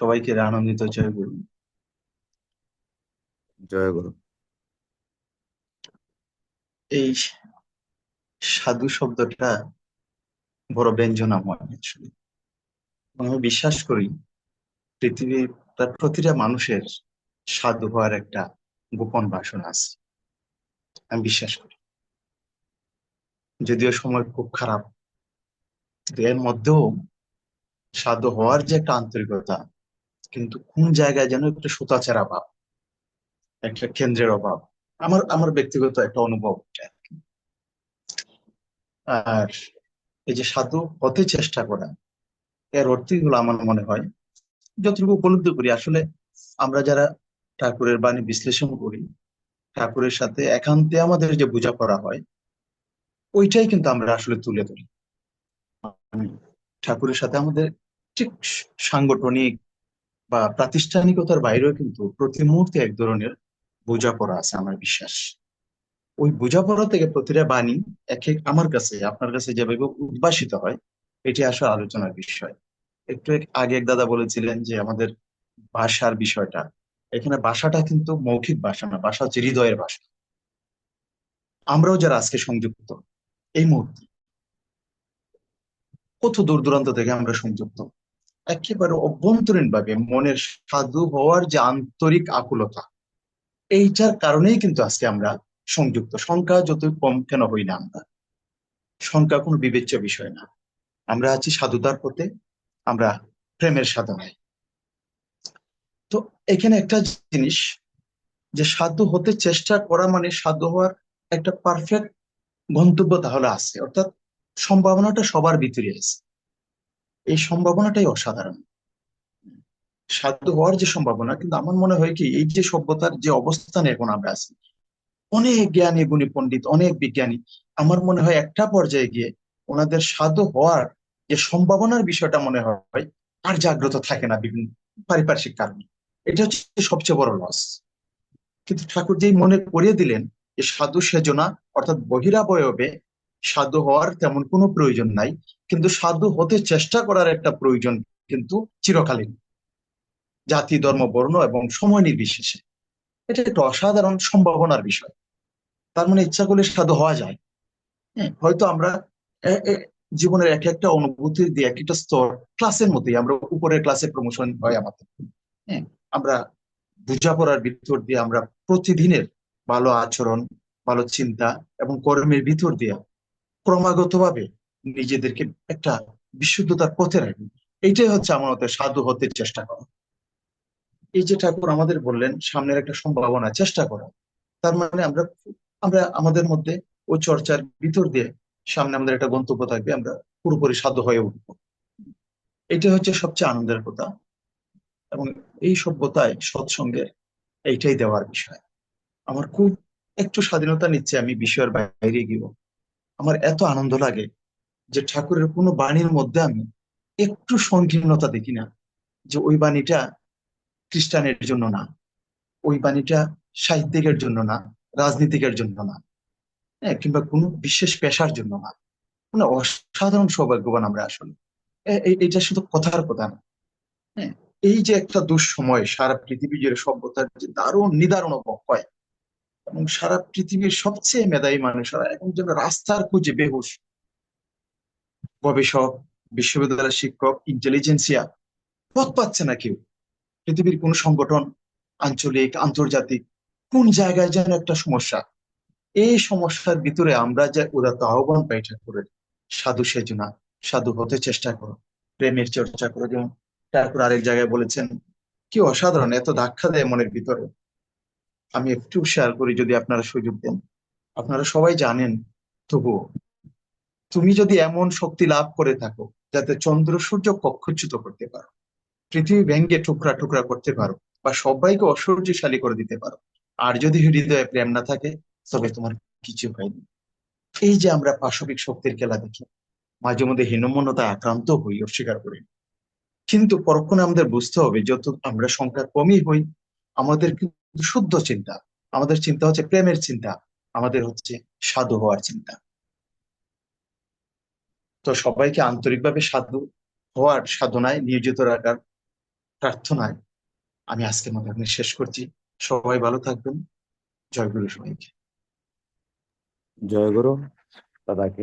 সবাইকে আনন্দিত জয় গুরু। জয় গুরু। এই সাধু শব্দটা বড় ব্যঞ্জনাময় অ্যাকচুয়ালি আমি বিশ্বাস করি পৃথিবীর প্রায় প্রতিটা মানুষের সাধু হওয়ার একটা গোপন বাসনা আছে। আমি বিশ্বাস করি। যদিও সময় খুব খারাপ এর মধ্যেও সাধু হওয়ার যে একটা আন্তরিকতা কিন্তু কোন জায়গায় যেন একটা সুতাচেরা অভাব, একটা কেন্দ্রের অভাব। আমার আমার ব্যক্তিগত একটা অনুভব আর এই যে সাধু হতে চেষ্টা করা, এর অর্থই হলো আমার মনে হয়, যতটুকু উপলব্ধি করি, আসলে আমরা যারা ঠাকুরের বাণী বিশ্লেষণ করি, ঠাকুরের সাথে একান্তে আমাদের যে বোঝাপড়া হয়, ওইটাই কিন্তু আমরা আসলে তুলে ধরি। ঠাকুরের সাথে আমাদের ঠিক সাংগঠনিক বা প্রাতিষ্ঠানিকতার বাইরেও কিন্তু প্রতি মুহূর্তে এক ধরনের বোঝাপড়া আছে, আমার বিশ্বাস। ওই বোঝাপড়া থেকে প্রতিটা বাণী এক এক আমার কাছে, আপনার কাছে যেভাবে উদ্ভাসিত হয়, এটি আসলে আলোচনার বিষয়। একটু আগে এক দাদা বলেছিলেন যে আমাদের ভাষার বিষয়টা, এখানে ভাষাটা কিন্তু মৌখিক ভাষা না, ভাষা হচ্ছে হৃদয়ের ভাষা। আমরাও যারা আজকে সংযুক্ত, এই মুহূর্তে, কত দূর দূরান্ত থেকে আমরা সংযুক্ত? একেবারে অভ্যন্তরীণ ভাবে মনের সাধু হওয়ার যে আন্তরিক আকুলতা, এইটার কারণেই কিন্তু আজকে আমরা সংযুক্ত। সংখ্যা যত কম কেন হই না আমরা? সংখ্যা কোনো বিবেচ্য বিষয় না। আমরা আছি সাধুতার পথে, আমরা প্রেমের সাধনায়। তো এখানে একটা জিনিস, যে সাধু হতে চেষ্টা করা মানে সাধু হওয়ার একটা পারফেক্ট গন্তব্য তাহলে আছে। অর্থাৎ সম্ভাবনাটা সবার ভিতরে আছে। এই সম্ভাবনাটাই অসাধারণ। সাধু হওয়ার যে সম্ভাবনা, কিন্তু আমার মনে হয় কি, এই যে সভ্যতার যে অবস্থানে এখন আমরা আছি, অনেক জ্ঞানী, গুণী পণ্ডিত, অনেক বিজ্ঞানী, আমার মনে হয় একটা পর্যায়ে গিয়ে ওনাদের সাধু হওয়ার যে সম্ভাবনার বিষয়টা মনে হয়, আর জাগ্রত থাকে না বিভিন্ন পারিপার্শ্বিক কারণে। এটা হচ্ছে সবচেয়ে বড় লস কিন্তু ঠাকুর যেই মনে করিয়ে দিলেন যে সাধু সেজনা, অর্থাৎ বহিরাবয়বে সাধু হওয়ার তেমন কোনো প্রয়োজন নাই, কিন্তু সাধু হতে চেষ্টা করার একটা প্রয়োজন কিন্তু চিরকালীন। জাতি, ধর্ম, বর্ণ এবং সময় নির্বিশেষে। এটা একটা অসাধারণ সম্ভাবনার বিষয়। তার মানে ইচ্ছা করলে সাধু হওয়া যায়। হ্যাঁ হয়তো আমরা জীবনের এক একটা অনুভূতি দিয়ে এক একটা স্তর ক্লাসের মধ্যেই আমরা উপরের ক্লাসে প্রমোশন হয় আমাদের। হ্যাঁ আমরা বোঝাপড়ার ভিতর দিয়ে আমরা প্রতিদিনের ভালো আচরণ, ভালো চিন্তা এবং কর্মের ভিতর দিয়ে ক্রমাগত ভাবে নিজেদেরকে একটা বিশুদ্ধতার পথে রাখবে। এইটাই হচ্ছে মতে সাধু হতে চেষ্টা করা। এই যে ঠাকুর আমাদের বললেন, সামনের একটা সম্ভাবনা, চেষ্টা করা। তার মানে আমরা আমরা আমাদের মধ্যে ওই চর্চার ভিতর দিয়ে সামনে আমাদের একটা গন্তব্য থাকবে, আমরা পুরোপুরি সাধু হয়ে উঠব। এটা হচ্ছে সবচেয়ে আনন্দের কথা। এবং এই সভ্যতায় সৎসঙ্গের এইটাই দেওয়ার বিষয়। আমার খুব একটু স্বাধীনতা নিচ্ছে আমি বিষয়ের বাইরে গিয়েও। আমার এত আনন্দ লাগে যে ঠাকুরের কোনো বাণীর মধ্যে আমি একটু সংকীর্ণতা দেখি না যে ওই বাণীটা খ্রিস্টানের জন্য না, ওই বাণীটা সাহিত্যিকের জন্য না, রাজনীতিকের জন্য না হ্যাঁ কিংবা কোনো বিশেষ পেশার জন্য না। মানে অসাধারণ সৌভাগ্যবান আমরা আসলে। এটা শুধু কথার কথা না হ্যাঁ এই যে একটা দুঃসময় সারা পৃথিবী জুড়ে সভ্যতার যে দারুণ নিদারুণ হয় এবং সারা পৃথিবীর সবচেয়ে মেধাবী মানুষরা এখন যেন রাস্তার খুঁজে বেহুশ। গবেষক, বিশ্ববিদ্যালয়ের শিক্ষক ইন্টেলিজেন্সিয়া পথ পাচ্ছে না কেউ। পৃথিবীর কোন সংগঠন, আঞ্চলিক, আন্তর্জাতিক, কোন জায়গায় যেন একটা সমস্যা। এই সমস্যার ভিতরে আমরা যে উদাত্ত আহ্বান পাই ঠাকুরের, সাধু সেজনা, সাধু হতে চেষ্টা করো, প্রেমের চর্চা করো যেমন তারপর আরেক জায়গায় বলেছেন কি অসাধারণ এত ধাক্কা দেয় মনের ভিতরে। আমি একটু শেয়ার করি যদি আপনারা সুযোগ দেন। আপনারা সবাই জানেন, তবুও। তুমি যদি এমন শক্তি লাভ করে থাকো, যাতে চন্দ্র সূর্য কক্ষচ্যুত করতে পারো, পৃথিবী ভেঙ্গে টুকরা টুকরা করতে পারো, বা সবাইকে অসহ্যশালী করে দিতে পারো, আর যদি হৃদয়ে প্রেম না থাকে, তবে তোমার কিছু হয়নি এই যে আমরা পাশবিক শক্তির খেলা দেখি, মাঝে মধ্যে হীনমন্যতা আক্রান্ত হই, অস্বীকার করি। কিন্তু পরক্ষণে আমাদের বুঝতে হবে, যত আমরা সংখ্যা কমই হই, আমাদের কিন্তু শুদ্ধ চিন্তা। আমাদের চিন্তা হচ্ছে প্রেমের চিন্তা, আমাদের হচ্ছে সাধু হওয়ার চিন্তা। তো সবাইকে আন্তরিকভাবে সাধু হওয়ার সাধনায় নিয়োজিত রাখার প্রার্থনায় আমি আজকের মতো এখানে শেষ করছি। সবাই ভালো থাকবেন। জয় গুরু সবাইকে। জয় গুরু। দাদাকে